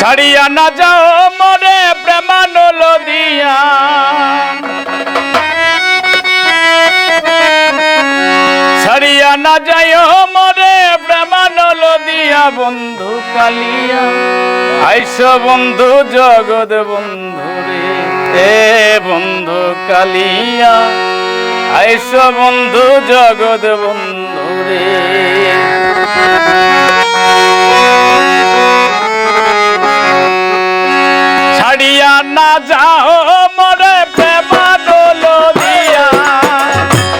ছাড়িয়া না যাও মরে প্রেমানল দিয়া ছাড়িয়া না যায় মরে প্রেমানল দিয়া বন্ধু কালিয়া। আইস বন্ধু জগৎ বন্ধু রে, এ বন্ধু কালিয়া। আইস বন্ধু জগৎ বন্ধু রে। না যাও, মরে প্রেমানল দিয়া।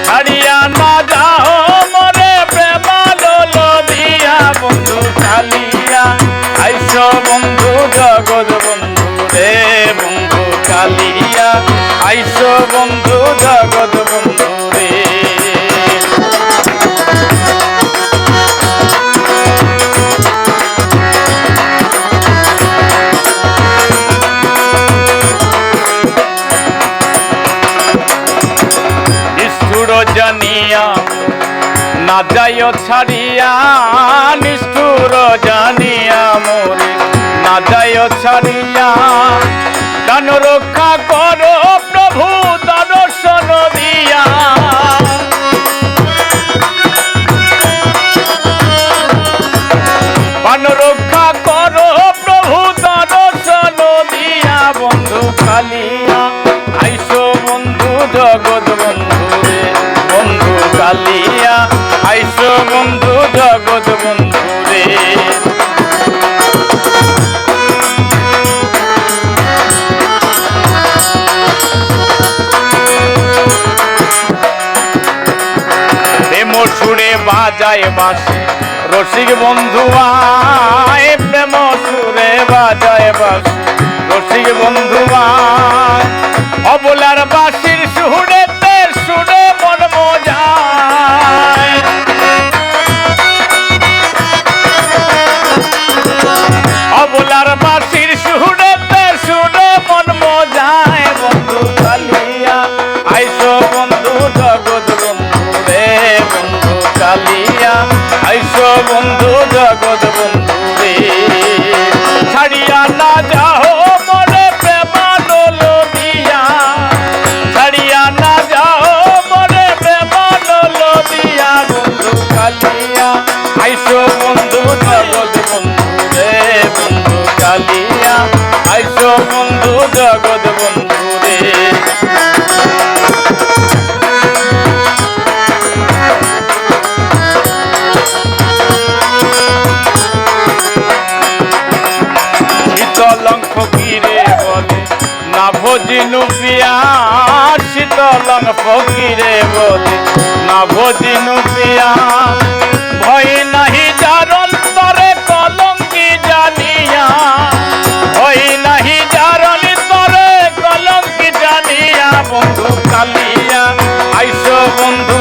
হারিয়া না যাও, মরে প্রেমানল দিয়া। বন্ধু কালিয়া, আইস বন্ধু জগৎ বন্ধু রে বন্ধু কালিয়া। আইস বন্ধু জগৎ বন্ধু জানিয়া না যাইও ছাড়িয়া, নিষ্ঠুর জানিয়া মোরে। না যাইও ছাড়িয়া কান রক্ষা করো প্রভু, দর্শন দিয়া। পান রক্ষা করো প্রভু, দর্শন দিয়া। বন্ধু কালিয়া আইসো বন্ধু জগৎ বন্ধু। কালিয়া, আইসো বন্ধু জগৎ বন্ধু রে। সুরে বাজায় বাসে রসিক বন্ধু আয় প্রেম সুরে বাজায় বাসে রসিক বন্ধু আয়। অবলার বাসির মজায় বন্ধু কালিয়া আইসো বন্ধু জগৎ বন্ধু রে বন্ধু কালিয়া আইসো বন্ধু জগৎ বন্ধু রে ছাড়িয়া না যাও মরে প্রেমানল দিয়া ছাড়িয়া না যাও মরে প্রেমানল দিয়া বন্ধু কালিয়া আইসো শীতলং ফকিরে বলে? না ভজিনু পিয়া শীতলং ফকিরে বলে? না ভজিনু পিয়া ভয় নাহি যার অন্তরে কলঙ্কি জানিয়া। ভয় নাহি যার অন্তরে কলঙ্কি জানিয়া, বন্ধু কালিয়া। আইসো বন্ধু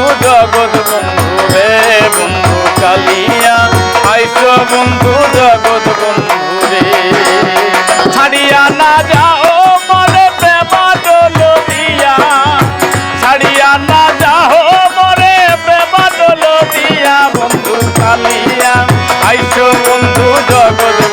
সম্পদ